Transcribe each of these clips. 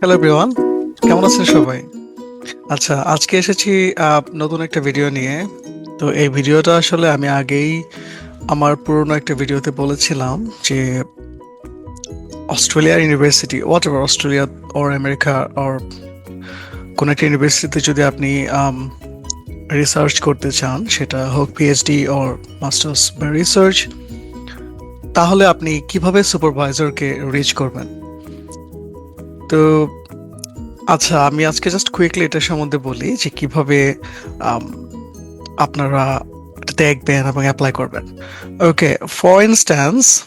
Hello everyone কেমন আছেন সবাই? আচ্ছা আজকে এসেছি নতুন একটা ভিডিও নিয়ে। তো এই ভিডিওটা আসলে আমি আগেই আমার পুরনো একটা ভিডিওতে বলেছিলাম যে অস্ট্রেলিয়ার university whatever Australia or America or কোনো একটা ইউনিভার্সিটিতে যদি আপনি রিসার্চ করতে চান, সেটা হোক পিএইচডি ওর মাস্টার্স বা রিসার্চ তাহলে আপনি কীভাবে সুপারভাইজারকে রিচ করবেন? তো আচ্ছা আমি আজকে জাস্ট কুইকলি এটার সম্বন্ধে বলি যে কীভাবে আপনারা দেখবেন এবং অ্যাপ্লাই করবেন। ওকে ফর ইনস্ট্যান্স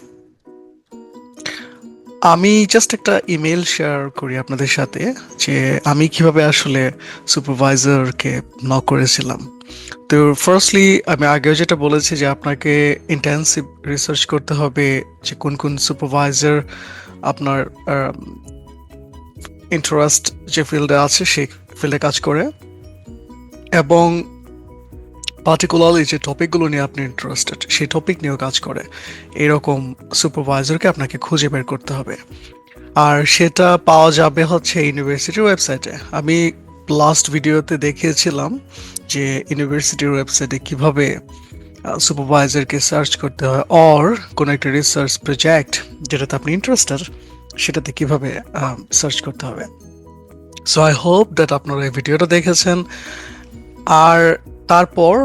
আমি জাস্ট একটা ইমেল শেয়ার করি আপনাদের সাথে যে আমি কীভাবে আসলে সুপারভাইজারকে নক করেছিলাম। তো ফার্স্টলি আমি আগেও যেটা বলেছি যে আপনাকে ইন্টেন্সিভ রিসার্চ করতে হবে যে কোন কোন সুপারভাইজার আপনার ইন্টারেস্ট যে ফিল্ডে আছে, সেই ফিল্ডে কাজ করে। এবং পার্টিকুলারলি যে টপিকগুলো নিয়ে আপনি ইন্টারেস্টেড সেই টপিক নিয়েও কাজ করে। এরকম সুপারভাইজারকে আপনাকে খুঁজে বের করতে হবে। আর সেটা পাওয়া যাবে হচ্ছে ইউনিভার্সিটির ওয়েবসাইটে আমি লাস্ট ভিডিওতে দেখিয়েছিলাম যে ইউনিভার্সিটির ওয়েবসাইটে কীভাবে সুপারভাইজারকে সার্চ করতে হয়। অর কোনো একটা রিসার্চ প্রজেক্ট যেটাতে আপনি ইন্টারেস্টেড সেটাতে কীভাবে সার্চ করতে হবে? সো আই হোপ দ্যাট আপনারা এই ভিডিওটা দেখেছেন। আর তারপর,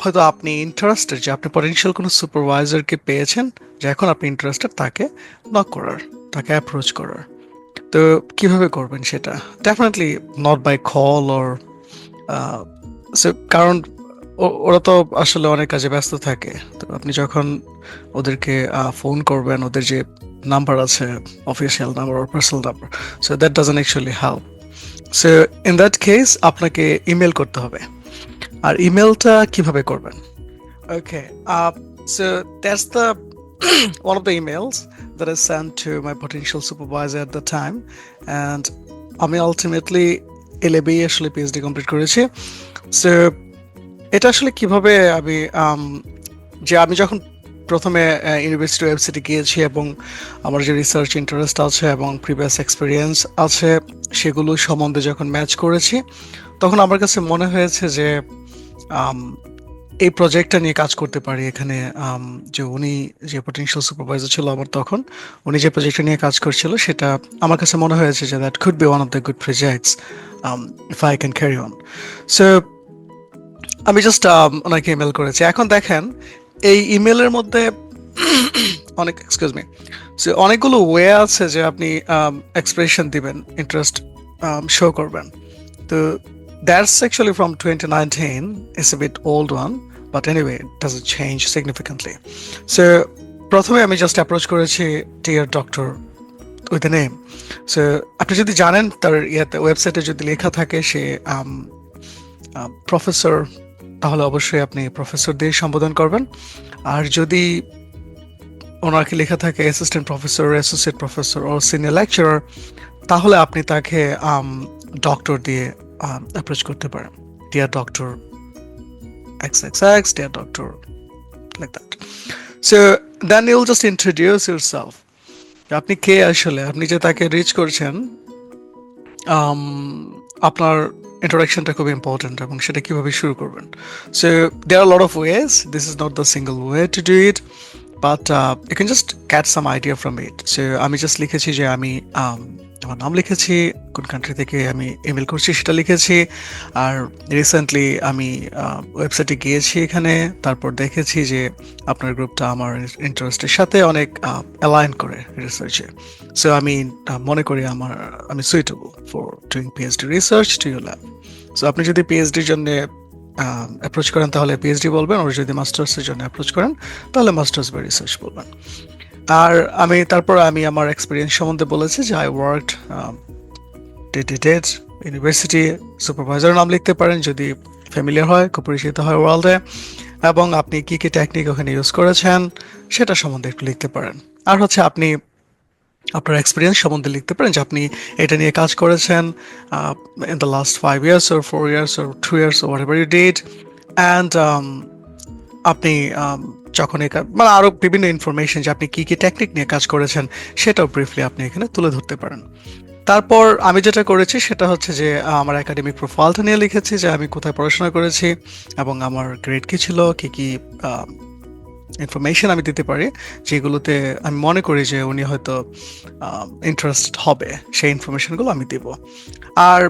হয়তো আপনি ইন্টারেস্টেড যে আপনি পটেনশিয়াল কোনো সুপারভাইজারকে পেয়েছেন, যে এখন আপনি ইন্টারেস্টেড তাকে নক করার, তাকে অ্যাপ্রোচ করার। তো কীভাবে করবেন সেটা? Definitely not by call or কারণ ওরা তো আসলে অনেক কাজে ব্যস্ত থাকে। তো আপনি যখন ওদেরকে ফোন করবেন, ওদের যে নাম্বার আছে official number personal number so that doesn't actually help so in that case আপনাকে ইমেল করতে হবে। আর ইমেলটা কীভাবে করবেন? Okay so that's the one of the emails that I sent to my potential supervisor at the time. And আমি ultimately এলএবি আসলে পিএইচডি কমপ্লিট করেছি। সো এটা আসলে কীভাবে আমি um, যে আমি যখন প্রথমে ইউনিভার্সিটি ওয়েবসাইটে গিয়েছি এবং আমার যে রিসার্চ ইন্টারেস্ট আছে এবং প্রিভিয়াস এক্সপিরিয়েন্স আছে, সেগুলো সম্বন্ধে যখন ম্যাচ করেছি, তখন আমার কাছে মনে হয়েছে যে এই প্রজেক্টটা নিয়ে কাজ করতে পারি এখানে যে উনি যে পটেনশিয়াল সুপারভাইজার ছিল আমার তখন, উনি যে প্রজেক্টটা নিয়ে কাজ করছিল, সেটা আমার কাছে মনে হয়েছে যে that could be one of the good projects if I can carry on so আমি জাস্ট ওনাকে ইমেল করেছি। এখন দেখেন এই ইমেলের মধ্যে, অনেক এক্সকিউজ মি সে অনেকগুলো ওয়ে আছে যে আপনি এক্সপ্রেশন দিবেন ইন্টারেস্ট শো করবেন। তো that's actually from twenty nineteen is a bit old one but anyway does change significantly so প্রথমে আমি জাস্ট অ্যাপ্রোচ করেছি dear doctor with a name so আপনি যদি জানেন, তার ইয়াতে ওয়েবসাইটে যদি লেখা থাকে, সে প্রফেসর তাহলে অবশ্যই আপনি প্রফেসর দিয়ে সম্বোধন করবেন। আর যদি ওনাকে লেখা থাকে অ্যাসিস্ট্যান্ট প্রফেসর অ্যাসোসিয়েট প্রফেসর ও সিনিয়র লেকচারার তাহলে আপনি তাকে ডক্টর দিয়ে অ্যাপ্রোচ করতে পারেন। Dear doctor X X X dear doctor like that so then you'll just introduce yourself আপনি কে আসলে? আপনি যে তাকে রিচ করছেন আপনার ইন্ট্রোডাকশনটা খুব ইম্পর্টেন্ট এবং সেটা কীভাবে শুরু করবেন। So they are lot of ways this is not the single way to do it but you can just get some idea from it so আমি জাস্ট লিখেছি যে আমি um, আমার নাম লিখেছি, কোন কান্ট্রি থেকে আমি ইমেল করছি সেটা লিখেছি, আর রিসেন্টলি আমি ওয়েবসাইটে গিয়েছি এখানে, তারপর দেখেছি যে আপনার গ্রুপটা আমার ইন্টারেস্টের সাথে অনেক অ্যালাইন করে রিসার্চে সো আমি মনে করি আমার, আমি suitable for doing PhD research to your lab so আপনি যদি পিএইচডির জন্য অ্যাপ্রোচ করেন তাহলে পিএইচডি বলবেন, আর যদি মাস্টার্সের জন্য অ্যাপ্রোচ করেন, তাহলে মাস্টার্স বা রিসার্চ বলবেন। আর আমি তারপর আমি আমার এক্সপিরিয়েন্স সম্বন্ধে বলেছি যে আই ওয়ার্ক ইউনিভার্সিটি সুপারভাইজার নাম লিখতে পারেন যদি ফ্যামিলিয়ার হয় খুব পরিচিত হয় ওয়ার্ল্ডে এবং আপনি কি কি টেকনিক ওখানে ইউজ করেছেন সেটা সম্বন্ধে একটু লিখতে পারেন। আর হচ্ছে আপনি আপনার এক্সপিরিয়েন্স সম্বন্ধে লিখতে পারেন যে আপনি এটা নিয়ে কাজ করেছেন in the last five years or four years or two years or ever you did and আপনি um, যখন মানে আরও বিভিন্ন ইনফরমেশন যে আপনি কী কী টেকনিক নিয়ে কাজ করেছেন, সেটাও ব্রিফলি আপনি এখানে তুলে ধরতে পারেন। তারপর আমি যেটা করেছি সেটা হচ্ছে যে আমার একাডেমিক প্রোফাইলটা নিয়ে লিখেছি যে আমি কোথায় পড়াশোনা করেছি এবং আমার গ্রেড কী ছিল, কি কি ইনফরমেশন আমি দিতে পারি, যেগুলোতে আমি মনে করি যে উনি হয়তো ইন্টারেস্ট হবে, সেই ইনফরমেশনগুলো আমি দিব। আর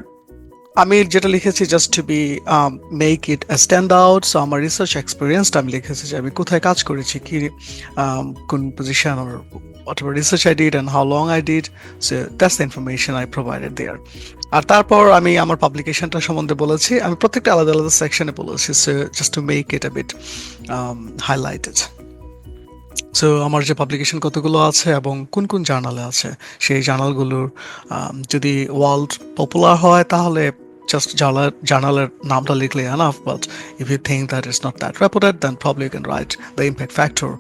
আমি যেটা লিখেছি just to be make it stand out so আমার রিসার্চ এক্সপিরিয়েন্সটা আমি লিখেছি যে আমি কোথায় কাজ করেছি কি um, কোন position or whatever research I did and how long I did so that's the I provided there. আর তারপর আমি আমার পাবলিকেশনটা সম্বন্ধে বলেছি আমি প্রত্যেকটা আলাদা আলাদা সেকশনে বলেছি so just to make it a bit highlighted so আমার যে পাবলিকেশন কতগুলো আছে এবং কোন কোন জার্নালে আছে সেই জার্নালগুলোর um, যদি ওয়ার্ল্ড পপুলার হয় তাহলে জাস্ট জার্নালের নামটা লিখলে enough but if you think that is not that reputed then probably you can write the impact factor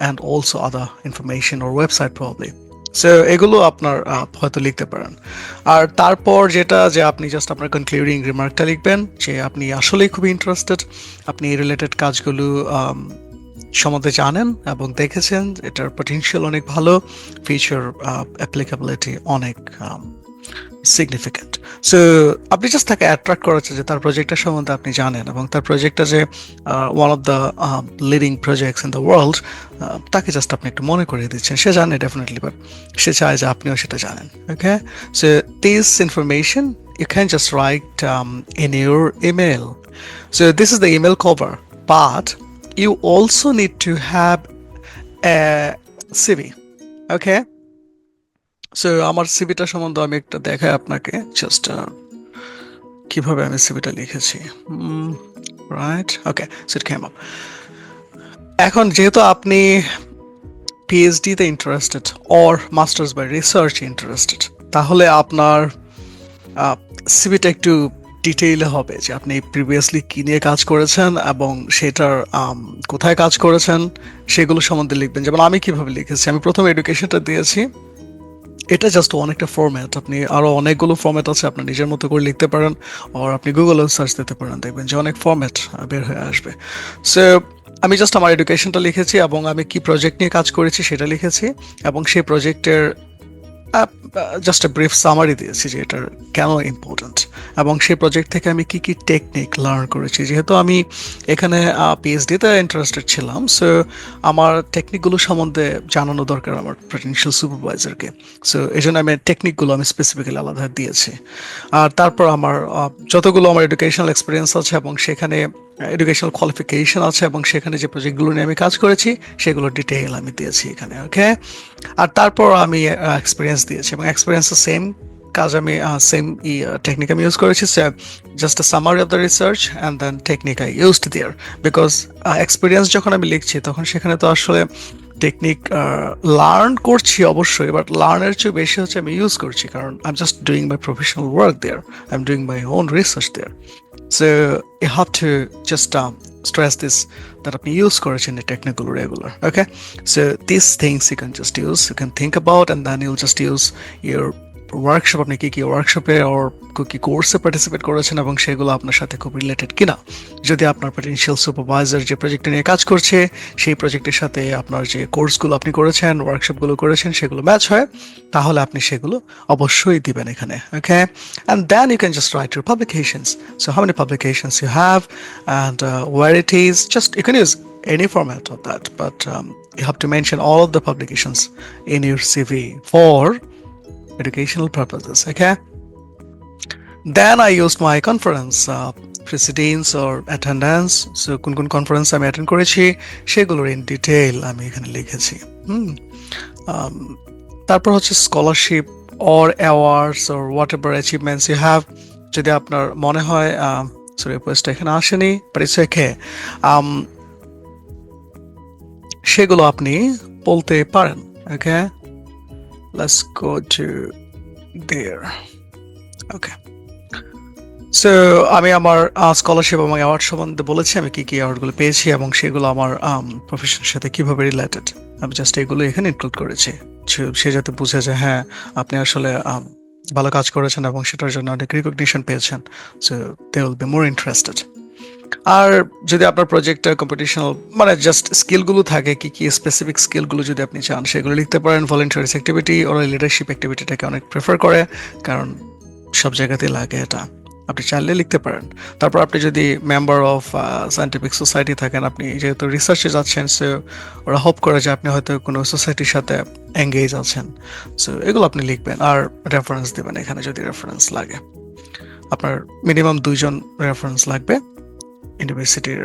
and also other information or website probably so এগুলো আপনার হয়তো লিখতে পারেন। আর তারপর যেটা যে আপনি জাস্ট আপনার কনক্লুডিং রিমার্কটা লিখবেন যে আপনি আসলেই খুবই ইন্টারেস্টেড আপনি এই রিলেটেড কাজগুলো um, সম্বন্ধে জানেন এবং দেখেছেন এটার পটেনশিয়াল অনেক ভালো ফিচার অ্যাপ্লিকেবিলিটি অনেক সিগনিফিক্যান্ট সো আপনি জাস্ট তাকে অ্যাট্রাক্ট করাচ্ছে যে তার প্রজেক্টটা সম্বন্ধে আপনি জানেন এবং তার প্রজেক্টটা যে one of the leading projects in the world তাকে জাস্ট আপনি একটু মনে করিয়ে দিচ্ছেন সে জানে ডেফিনেটলি বাট সে চায় যে আপনিও সেটা জানেন okay so this information just write um, in your email. So this is the email cover, but you also need to have a CV. Okay. So আমার সিভিটা সম্বন্ধে আমি একটা দেখাই আপনাকে জাস্ট কীভাবে আমি সিভিটা লিখেছি। Right okay so it came up এখন যেহেতু আপনি পিএইচডি তে interested or masters by research interested তাহলে আপনার সিভিটা একটু ডিটেইলে হবে যে আপনি প্রিভিয়াসলি কি নিয়ে কাজ করেছেন এবং সেটার কোথায় কাজ করেছেন, সেগুলো সম্বন্ধে লিখবেন। যেমন আমি কীভাবে লিখেছি, আমি প্রথম এডুকেশনটা দিয়েছি। এটা জাস্ট অনেকটা ফর্ম্যাট আপনি আরও অনেকগুলো ফর্ম্যাট আছে, আপনি নিজের মতো করে লিখতে পারেন আর আপনি গুগলে সার্চ দিতে পারেন, দেখবেন যে অনেক ফর্ম্যাট বের হয়ে আসবে। সো আমি জাস্ট আমার এডুকেশনটা লিখেছি এবং আমি কি প্রজেক্ট নিয়ে কাজ করেছি সেটা লিখেছি এবং সেই প্রজেক্টের জাস্ট এ ব্রিফ সামারি দিয়েছি যে এটার কেন ইম্পর্ট্যান্ট এবং সেই প্রজেক্ট থেকে আমি কি কি টেকনিক লার্ন করেছি। যেহেতু আমি এখানে পিএইচডিতে ইন্টারেস্টেড ছিলাম সো আমার টেকনিকগুলো সম্বন্ধে জানানো দরকার আমার পটেনশিয়াল সুপারভাইজারকে সো এই জন্য আমি টেকনিকগুলো আমি স্পেসিফিক্যালি আলাদা দিয়েছি। আর তারপর আমার যতগুলো আমার এডুকেশনাল এক্সপিরিয়েন্স আছে এবং সেখানে এডুকেশনাল কোয়ালিফিকেশন আছে এবং সেখানে যে প্রজেক্টগুলো নিয়ে আমি কাজ করেছি, সেগুলো ডিটেইল আমি দিয়েছি এখানে ওকে আর তারপর আমি এক্সপিরিয়েন্স দিয়েছি এবং এক্সপিরিয়েন্সের সেম কাজ আমি সেম ই টেকনিক আমি ইউজ করেছি say just a summary of the research and then technique I used there because experience যখন আমি লিখছি, তখন সেখানে তো আসলে টেকনিক লার্ন করছি অবশ্যই বাট লার্নের চেয়ে বেশি হচ্ছে আমি ইউজ করছি, কারণ I am just doing my professional work there I am doing my own research there so you have to just stress this that আপনি ইউজ করেছেন এই টেকনিকগুলো regular okay so this things you can just use you can think about and then you'll just use your workshop আপনি কি কি ওয়ার্কশপে ওর কি কোর্সে participate করেছেন এবং সেগুলো আপনার সাথে খুব রিলেটেড কিনা? যদি আপনার পটেনশিয়াল সুপারভাইজার যে প্রজেক্টে নিয়ে কাজ করছে সেই প্রজেক্টের সাথে আপনার যে কোর্সগুলো আপনি করেছেন ওয়ার্কশপগুলো করেছেন সেগুলো ম্যাচ হয় তাহলে আপনি সেগুলো অবশ্যই দিবেন এখানে okay and then you can just write your publications so how many publications you have and where it is just you can use any format of that but um, you have to mention all of the publications in your cv for educational purposes okay? Then i used my conference uh, precedence or attendance. So কোন কোন conference আমি attend করেছি সেগুলোর in detail আমি এখানে লিখেছি হুম? Um, তারপর হচ্ছে scholarship or awards or whatever achievements you have যদি আপনার মনে হয় সরি পোস্টটা এখানে আসেনি বাট ইটস ওকে সেগুলো আপনি বলতে পারেন okay let's go to there. Okay. So আমি আমার স্কলারশিপ এবং অ্যাওয়ার্ড সম্বন্ধে বলেছি আমি কি কি অ্যাওয়ার্ডগুলো পেয়েছি এবং সেগুলো আমার প্রফেশনের সাথে কীভাবে রিলেটেড আমি জাস্ট এগুলো এখানে ইনক্লুড করেছি। সে- সে যাতে বুঝে যে হ্যাঁ আপনি আসলে um, ভালো কাজ করেছেন এবং সেটার জন্য অনেক রিকগনিশন পেয়েছেন। So they will be more interested আর যদি আপনার প্রজেক্টে কম্পিটিশনাল মানে জাস্ট স্কিলগুলো থাকে, কি কি স্পেসিফিক স্কিলগুলো যদি আপনি চান, সেগুলো লিখতে পারেন। ভলেন্টিয়ারিস অ্যাক্টিভিটি ওরা লিডারশিপ অ্যাক্টিভিটিটাকে অনেক প্রেফার করে, কারণ সব জায়গাতেই লাগে এটা। আপনি চাইলে লিখতে পারেন। তারপর আপনি যদি মেম্বার অফ সায়েন্টিফিক সোসাইটি থাকেন, আপনি যেহেতু রিসার্চে যাচ্ছেন সে ওরা হোপ করে যে আপনি হয়তো কোনো সোসাইটির সাথে এঙ্গেজ আছেন। সো এগুলো আপনি লিখবেন আর রেফারেন্স দেবেন এখানে যদি রেফারেন্স লাগে। আপনার মিনিমাম দুইজন রেফারেন্স লাগবে। ইউনিভার্সিটির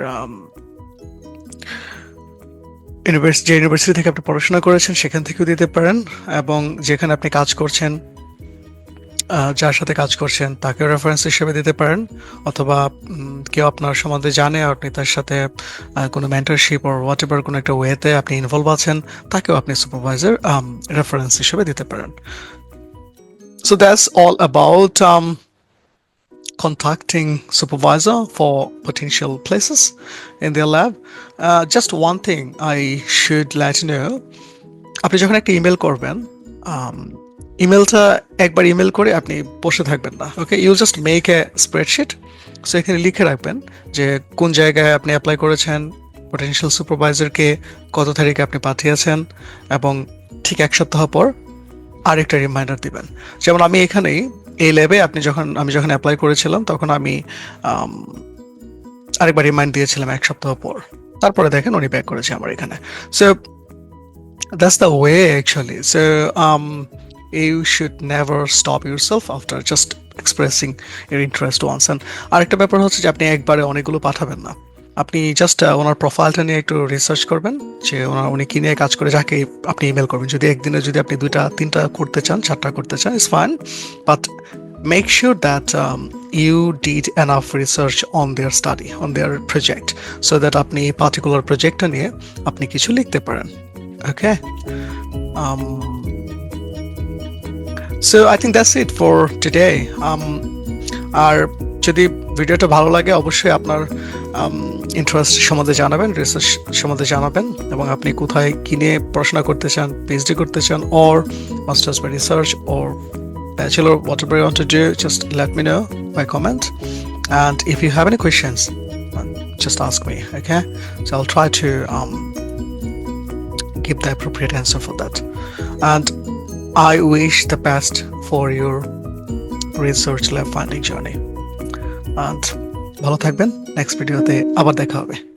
ইউনিভার্সিটি যে ইউনিভার্সিটি থেকে আপনি পড়াশোনা করেছেন, সেখান থেকেও দিতে পারেন এবং যেখানে আপনি কাজ করছেন যার সাথে কাজ করছেন, তাকেও রেফারেন্স হিসেবে দিতে পারেন অথবা কেউ আপনার সম্বন্ধে জানে, আপনি তার সাথে কোনো মেন্টারশিপ ওর হোয়াট এভার কোনো একটা ওয়েতে আপনি ইনভলভ আছেন, তাকেও আপনি সুপারভাইজার রেফারেন্স হিসেবে দিতে পারেন। So that's all about contacting supervisor for potential places in their lab. Uh, just one thing I should let you know. আপনি যখন একটা ইমেল করবেন ইমেলটা একবার ইমেল করে আপনি বসে থাকবেন না okay you just make a spreadsheet so এখানে লিখে রাখবেন যে কোন জায়গায় আপনি অ্যাপ্লাই করেছেন পটেনশিয়াল সুপারভাইজারকে কত তারিখে আপনি পাঠিয়েছেন এবং ঠিক এক সপ্তাহ পর আরেকটা রিমাইন্ডার দিবেন যেমন আমি এখানেই এই ল্যাবে আপনি যখন, আমি যখন অ্যাপ্লাই করেছিলাম, তখন আমি আরেকবার রিমাইন্ড দিয়েছিলাম এক সপ্তাহ পর। তারপরে দেখেন উনি ব্যাক করেছে আমার এখানে। So that's the way actually so you should should stop stop yourself after just expressing your interest once. And আরেকটা ব্যাপার হচ্ছে যে আপনি একবারে অনেকগুলো পাঠাবেন না। আপনি জাস্ট ওনার প্রোফাইলটা নিয়ে একটু রিসার্চ করবেন। যে ওনার, উনি কি নিয়ে কাজ করে, যাকে আপনি ইমেল করবেন। যদি একদিনে যদি আপনি দুইটা, তিনটা করতে চান, চারটা করতে চান it's fine but make sure that you did enough research on their study on their project so that আপনি এই পার্টিকুলার প্রজেক্টটা নিয়ে আপনি কিছু লিখতে পারেন। Okay so I think that's it for today আর যদি ভিডিওটা ভালো লাগে, অবশ্যই আপনার ইন্টারেস্ট সম্বন্ধে জানাবেন রিসার্চ সম্বন্ধে জানাবেন এবং আপনি কোথায় কিনে পড়াশোনা করতে চান পিএইচডি করতে চান or masters by research or bachelor whatever you want to do just let me know by comment and if you have any questions uh, just ask me okay so i'll try to um, give the appropriate answer for that and i wish the best for your research lab finding journey and ভালো থাকবেন। Next ভিডিওতে আবার দেখা হবে।